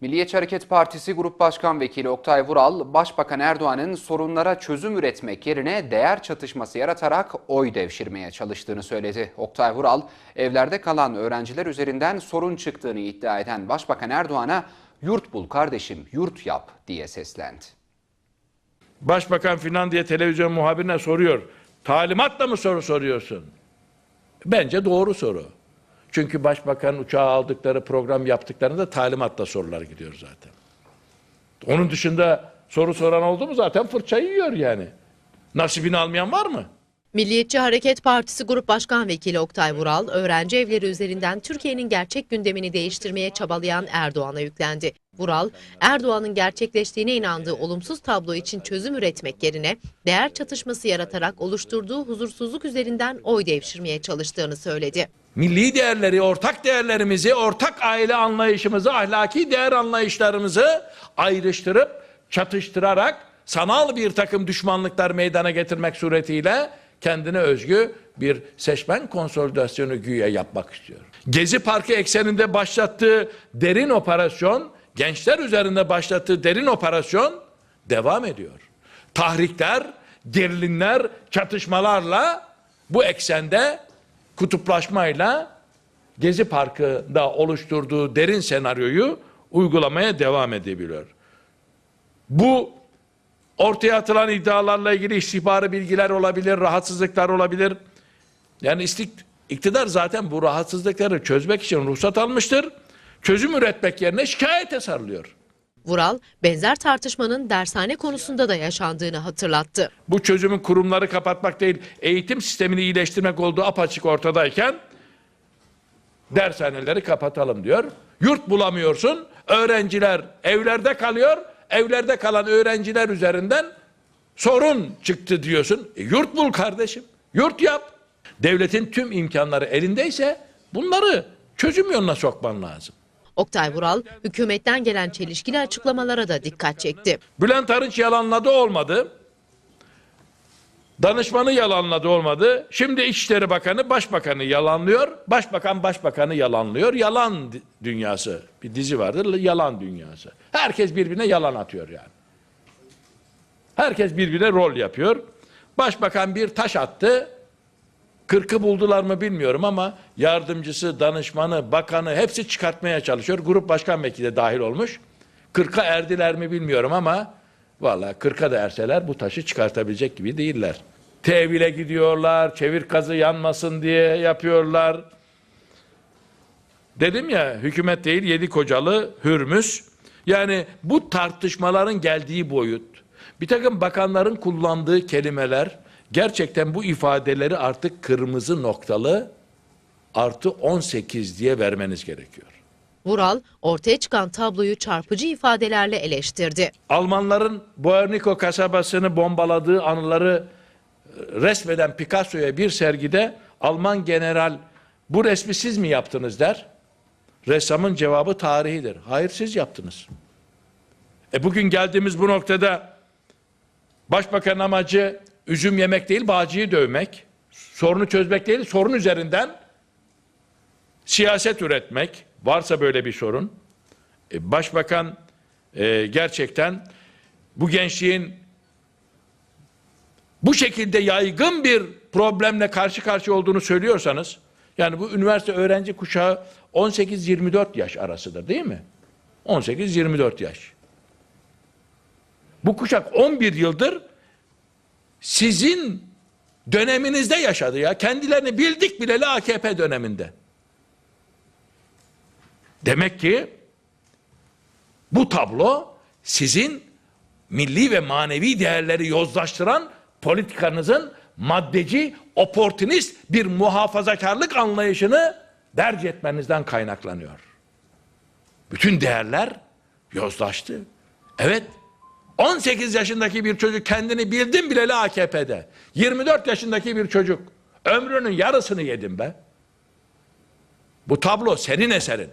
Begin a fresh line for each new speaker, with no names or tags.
Milliyetçi Hareket Partisi Grup Başkan Vekili Oktay Vural, Başbakan Erdoğan'ın sorunlara çözüm üretmek yerine değer çatışması yaratarak oy devşirmeye çalıştığını söyledi. Oktay Vural, evlerde kalan öğrenciler üzerinden sorun çıktığını iddia eden Başbakan Erdoğan'a "Yurt bul kardeşim, yurt yap." diye seslendi.
Başbakan filan diye televizyon muhabirine soruyor. Talimatla mı soru soruyorsun? Bence doğru soru. Çünkü başbakan uçağı aldıkları program yaptıklarında talimatla sorular gidiyor zaten. Onun dışında soru soran oldu mu zaten fırçayı yiyor yani. Nasibini almayan var mı?
Milliyetçi Hareket Partisi Grup Başkan Vekili Oktay Vural, öğrenci evleri üzerinden Türkiye'nin gerçek gündemini değiştirmeye çabalayan Erdoğan'a yüklendi. Vural, Erdoğan'ın gerçekleştiğine inandığı olumsuz tablo için çözüm üretmek yerine değer çatışması yaratarak oluşturduğu huzursuzluk üzerinden oy devşirmeye çalıştığını söyledi.
Milli değerleri, ortak değerlerimizi, ortak aile anlayışımızı, ahlaki değer anlayışlarımızı ayrıştırıp, çatıştırarak sanal bir takım düşmanlıklar meydana getirmek suretiyle kendine özgü bir seçmen konsolidasyonu güya yapmak istiyor. Gezi Parkı ekseninde başlattığı derin operasyon, gençler üzerinde başlattığı derin operasyon devam ediyor. Tahrikler, gerilimler, çatışmalarla bu eksende kutuplaşmayla Gezi Parkı'nda oluşturduğu derin senaryoyu uygulamaya devam edebiliyor. Bu ortaya atılan iddialarla ilgili istihbari bilgiler olabilir, rahatsızlıklar olabilir. Yani istik, iktidar zaten bu rahatsızlıkları çözmek için ruhsat almıştır. Çözüm üretmek yerine şikayete sarılıyor.
Vural, benzer tartışmanın dershane konusunda da yaşandığını hatırlattı.
Bu çözümün kurumları kapatmak değil, eğitim sistemini iyileştirmek olduğu apaçık ortadayken dershaneleri kapatalım diyor. Yurt bulamıyorsun, öğrenciler evlerde kalıyor, evlerde kalan öğrenciler üzerinden sorun çıktı diyorsun. E, yurt bul kardeşim, yurt yap. Devletin tüm imkanları elindeyse bunları çözüm yoluna sokman lazım.
Oktay Vural, hükümetten gelen çelişkili açıklamalara da dikkat çekti.
Bülent Arınç yalanladı olmadı. Danışmanı yalanladı olmadı. Şimdi İçişleri Bakanı Başbakanı yalanlıyor. Başbakan Başbakanı yalanlıyor. Yalan dünyası. Bir dizi vardır. Yalan dünyası. Herkes birbirine yalan atıyor yani. Herkes birbirine rol yapıyor. Başbakan bir taş attı. Kırkı buldular mı bilmiyorum ama yardımcısı, danışmanı, bakanı hepsi çıkartmaya çalışıyor. Grup başkan vekili dahil olmuş. Kırka erdiler mi bilmiyorum ama valla kırka da erseler bu taşı çıkartabilecek gibi değiller. Tevhile gidiyorlar, çevir kazı yanmasın diye yapıyorlar. Dedim ya hükümet değil yedi kocalı Hürmüz. Yani bu tartışmaların geldiği boyut, bir takım bakanların kullandığı kelimeler gerçekten bu ifadeleri artık kırmızı noktalı artı 18 diye vermeniz gerekiyor.
Vural, ortaya çıkan tabloyu çarpıcı ifadelerle eleştirdi.
Almanların Boerniko kasabasını bombaladığı anıları e, resmeden Picasso'ya bir sergide Alman general bu resmi siz mi yaptınız der. Ressamın cevabı tarihidir. Hayır siz yaptınız. E bugün geldiğimiz bu noktada başbakan amacı üzüm yemek değil bağcıyı dövmek. Sorunu çözmek değil sorun üzerinden siyaset üretmek. Varsa böyle bir sorun. E, başbakan e, gerçekten bu gençliğin bu şekilde yaygın bir problemle karşı karşıya olduğunu söylüyorsanız yani bu üniversite öğrenci kuşağı 18-24 yaş arasıdır değil mi? 18-24 yaş. Bu kuşak 11 yıldır sizin döneminizde yaşadı ya. Kendilerini bildik bileli AKP döneminde. Demek ki bu tablo sizin milli ve manevi değerleri yozlaştıran politikanızın maddeci, oportunist bir muhafazakarlık anlayışını derc etmenizden kaynaklanıyor. Bütün değerler yozlaştı. Evet, 18 yaşındaki bir çocuk kendini bildim bileli AKP'de. 24 yaşındaki bir çocuk ömrünün yarısını yedim be. Bu tablo senin eserin.